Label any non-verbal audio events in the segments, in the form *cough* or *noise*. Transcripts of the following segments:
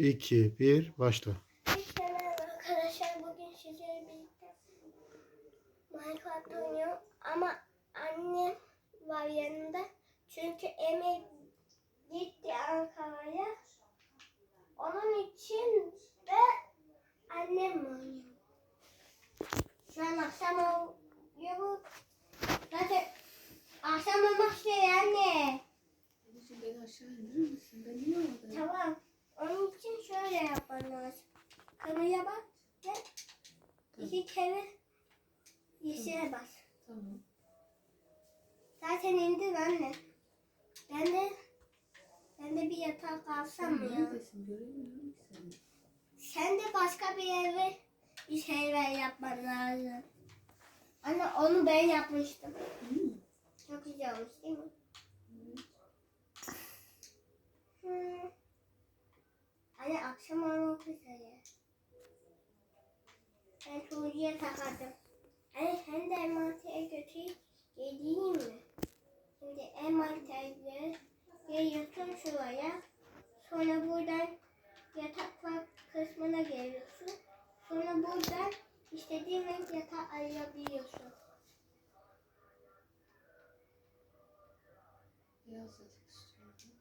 2, 1, başla. Arkadaşlar. Bugün sizlerle birlikte Minecraft oynuyorum. Ama annem var yanında. Çünkü Emir gitti Ankara'ya. Onun için de annem oynuyor. Şu an akşam oluyor. Zaten akşam olmak üzere anne. Anneciğim beni aşağı indirir misin? Ben niye oradayım? Tamam. Onun için şöyle yapman lazım. Kameraya bak ve iki kere yeşile bas. Tamam. Zaten indir anne. Ben de ben de bir yatağa kalsam mı ya? Sen de başka bir eve bir şeyler yapman lazım. Anne onu ben yapmıştım. Hmm. Çok güzel olmuş değil mi? Hmm. Anne akşam olmak üzere. Ben çocuğa takardım. Anne sen de envantere götür geleyim mi? Şimdi envanterleri geliyorsun şuraya. Sonra buradan yataklar kısmına geliyorsun. Sonra buradan istediğin renk ayırabiliyorsun. Yatak istiyorum.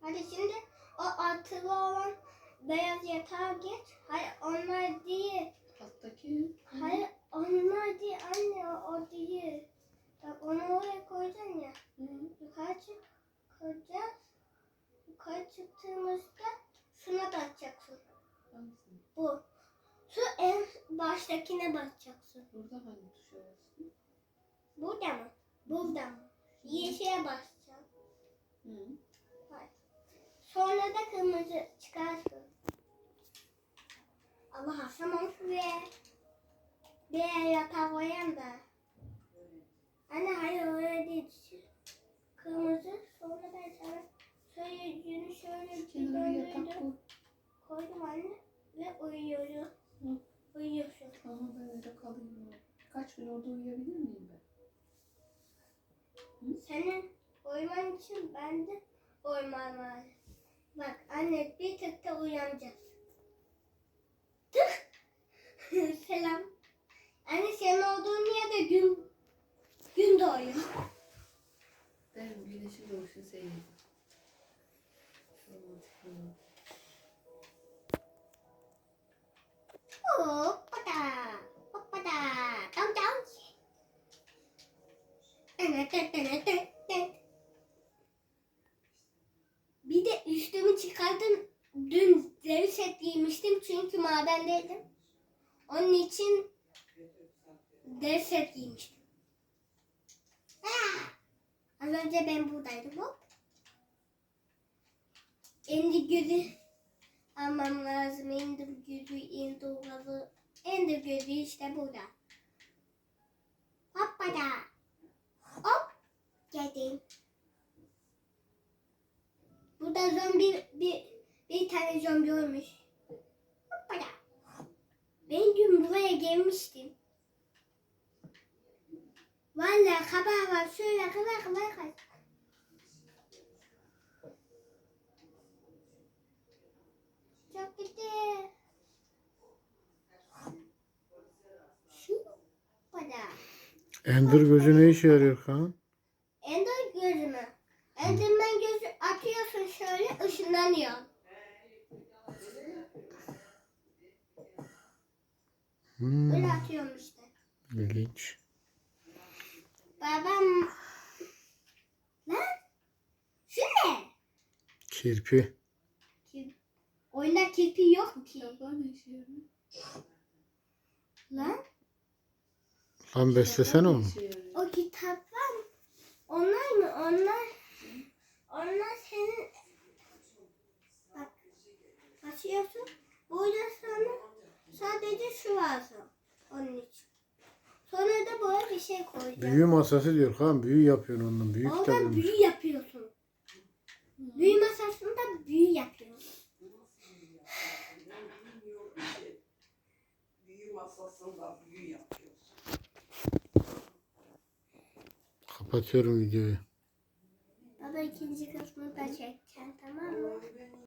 Hadi şimdi o altılı olan beyaz yatağa geç. Hayır onlar değil. Alttaki. Hayır onlar değil anne o, o değil. Bak onu oraya koyacaksın ya. Hı. Yukarı çık. Koyacağız. Yukarı çıktığımızda şuna basacaksın. Hangisini? Bu. Şu en baştakine basacaksın. Burada hangi tuşa? Burada mı? Burada mı? Yeşile basacaksın. Hı. Hayır. Sonra da kırmızı çıkarsın. Allah tamam şuraya. Bir yatağı koyayım da. Anne hayır öyle değil. Kırmızı sonra ben sana yüzünü şöyle bir döndürdüm. koy. Koydum anne ve uyuyorum. Hı. Uyuyorsun. Tamam ben öyle kalayım. Kaç gün orada uyuyabilir miyim ben? Senin uyuman için ben de uyumam lazım. Bak anne bir tık da uyanacağız. Tık. *laughs* Selam. Anne senin olduğun yerde gün gün doğuyor. Evet, evet, evet. Bir de üstümü çıkardım. Dün deri set giymiştim çünkü madendeydim. Onun için deri set giymiştim. Az önce ben buradaydım hop. Indi gözü almam lazım. Indi gözü, indi gazı. Indi gözü işte burada. Hoppada. Hop. Geldim. Burada zombi bir, bir tane zombi olmuş. Hoppala. Ben dün buraya gelmiştim. Vallahi kabağı var şöyle kadar kadar kadar. Çok gitti. Şu kadar. Ender gözü ne işe yarıyor Kaan? Ender gözü mü? Enderman gözü atıyorsun şöyle ışınlanıyor. Hmm, Böyle atıyorum işte. ilginç. Babam... Lan? Şu ne? Kirpi. Kir... Oyunda kirpi yok ki. İşe yarıyor? Lan? Lan beslesene onu. O kitaplar onlar mı? Onlar onlar senin bak açıyorsun. Burada sana sadece şu lazım. Onun için. Sonra da böyle bir şey koyacağım. Büyü masası diyor Kaan. Büyü yapıyorsun ondan. Büyük Orada kitabı. büyü yapıyorsun. Büyü masasında büyü yapıyorsun. büyü masasında büyü yapıyorsun. Kapatıyorum videoyu.